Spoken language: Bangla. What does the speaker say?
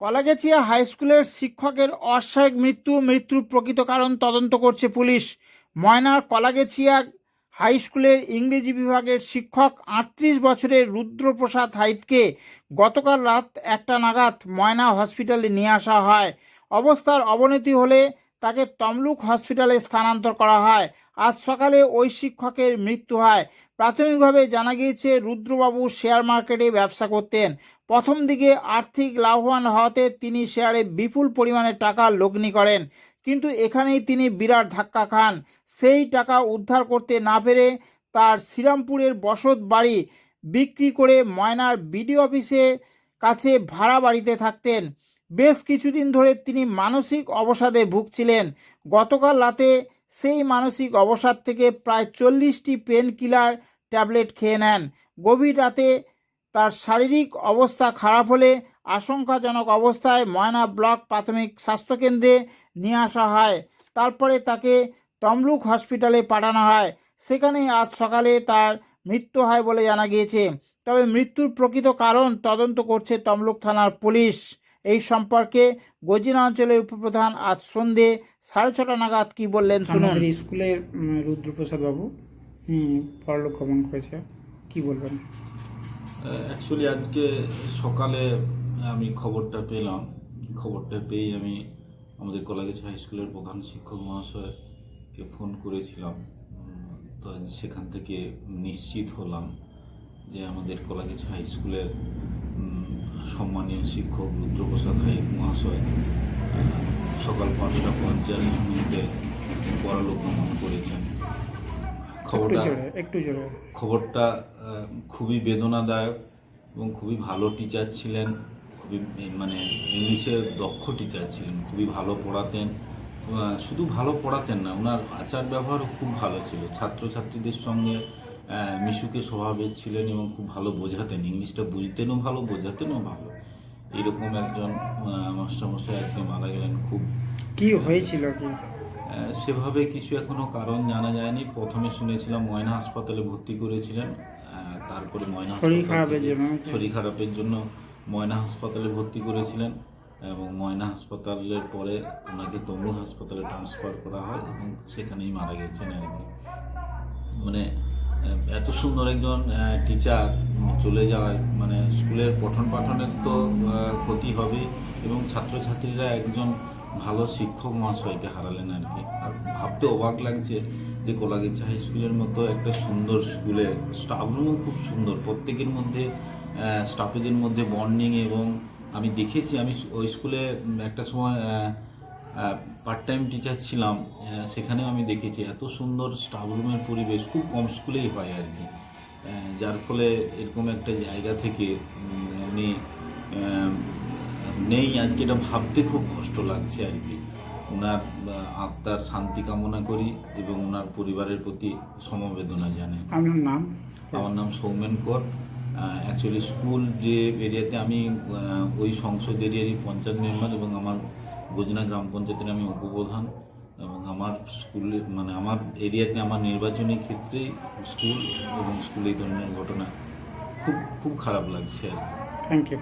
কলাগেছিয়া হাই স্কুলের শিক্ষকের অস্বাভাবিক মৃত্যু, মৃত্যুর প্রকৃত কারণ তদন্ত করছে পুলিশ। ময়নার কলাগেছিয়া হাই স্কুলের ইংরেজি বিভাগের শিক্ষক, আটত্রিশ বছরের রুদ্রপ্রসাদ হাইতকে গতকাল রাত একটা নাগাদ ময়না হসপিটালে নিয়ে আসা হয়। অবস্থার অবনতি হলে তাকে তমলুক হসপিটালে স্থানান্তর করা হয়। আজ সকালে ওই শিক্ষকের মৃত্যু হয়। প্রাথমিকভাবে জানা গিয়েছে, রুদ্রবাবু শেয়ার মার্কেটে ব্যবসা করতেন। প্রথম দিকে আর্থিক লাভবান হওয়াতে তিনি শেয়ারে বিপুল পরিমাণে টাকা লগ্নি করেন। কিন্তু এখানেই তিনি বিরাট ধাক্কা খান। সেই টাকা উদ্ধার করতে না পেরে তার শ্রীরামপুরের বসত বাড়ি বিক্রি করে ময়নার বিডিও অফিসে কাছে ভাড়া বাড়িতে থাকতেন। বেশ কিছুদিন ধরে তিনি মানসিক অবসাদে ভুগছিলেন। গতকাল রাতে সেই মানসিক অবসাদ থেকে প্রায় চল্লিশটি পেন কিলার ট্যাবলেট খেয়ে নেন। গভীর রাতে তার শারীরিক অবস্থা খারাপ হলে আশঙ্কাজনক অবস্থায় ময়না ব্লক প্রাথমিক স্বাস্থ্যকেন্দ্রে নিয়ে আসা হয়। তারপরে তাকে তমলুক হসপিটালে পাঠানো হয়। সেখানে আজ সকালে তার মৃত্যু হয় বলে জানা গিয়েছে। তবে মৃত্যুর প্রকৃত কারণ তদন্ত করছে তমলুক থানার পুলিশ। এই সম্পর্কে গজিনা অঞ্চলের উপপ্রধান আজ সন্ধে সাড়ে ছটা নাগাদ কি বললেন শুনুন। স্কুলের রুদ্রপ্রসাদ বাবু হুম পরলোক গমন করেছে। কি বলবেন? অ্যাকচুয়ালি আজকে সকালে আমি খবরটা পেলাম। খবরটা পেয়ে আমি আমাদের কলাগেছ হাই স্কুলের প্রধান শিক্ষক মহাশয়কে ফোন করেছিলাম। তো সেখান থেকে নিশ্চিত হলাম যে আমাদের কলাগেছ হাই স্কুলের সম্মানীয় শিক্ষক রুদ্রপ্রসাদ হাই মহাশয় সকাল পাঁচটা পঞ্চাশ মিনিটে পরলোক গমন করেছেন। খবরটা একটু খবরটা খুবই বেদনাদায়ক এবং খুবই ভালো টিচার ছিলেন খুবই মানে ইংলিশে দক্ষ টিচার ছিলেন খুবই ভালো পড়াতেন। শুধু ভালো পড়াতেন না ওনার আচার ব্যবহারও খুব ভালো ছিল। ছাত্রছাত্রীদের সঙ্গে মিশুকে স্বভাবের ছিলেন এবং খুব ভালো বোঝাতেন। ইংলিশটা বুঝতেনও ভালো বোঝাতেনও ভালো। এইরকম একজন মাস্টারমশাই আজকে মারা গেলেন খুব। কি হয়েছিল কি? সেভাবে কিছু এখনও কারণ জানা যায়নি। প্রথমে শুনেছিলাম ময়না হাসপাতালে ভর্তি করেছিলেন তারপরে ময়না শরীর খারাপের জন্য শরীর খারাপের জন্য ময়না হাসপাতালে ভর্তি করেছিলেন এবং ময়না হাসপাতালের পরে ওনাকে তমলু হাসপাতালে ট্রান্সফার করা হয় এবং সেখানেই মারা গেছেন আর কি। মানে এত সুন্দর একজন টিচার চলে যাওয়ায় মানে স্কুলের পঠন পাঠনের তো ক্ষতি হবে এবং ছাত্রছাত্রীরা একজন ভালো শিক্ষক মহাশয়কে হারালেন আর কি আর ভাবতে অবাক লাগছে যে কোলাগেছা হাই স্কুলের মতো একটা সুন্দর স্কুলে স্টাফ রুমও খুব সুন্দর, প্রত্যেকের মধ্যে স্টাফেদের মধ্যে বন্ডিং এবং আমি দেখেছি, আমি ওই স্কুলে একটা সময় পার্ট টাইম টিচার ছিলাম সেখানেও আমি দেখেছি এত সুন্দর স্টাফ রুমের পরিবেশ খুব কম স্কুলেই হয় আর কি। যার ফলে এরকম একটা জায়গা থেকে উনি নেই আজকে এটা ভাবতে খুব কষ্ট লাগছে আর কি। ওনার আত্মার শান্তি কামনা করি এবং ওনার পরিবারের প্রতি সমবেদনা জানাই। আপনার নাম? আমার নাম সৌমেন কর। অ্যাকচুয়ালি স্কুল যে এরিয়াতে আমি ওই সংসদ এরিয়ারই পঞ্চায়েত মেম্বার এবং আমার গোজনা গ্রাম পঞ্চায়েতের আমি উপপ্রধান এবং আমার স্কুলে মানে আমার এরিয়াতে আমার নির্বাচনী ক্ষেত্রে স্কুল এবং স্কুলে এই ধরনের ঘটনা খুব খুব খারাপ লাগছে আর কি। Thank you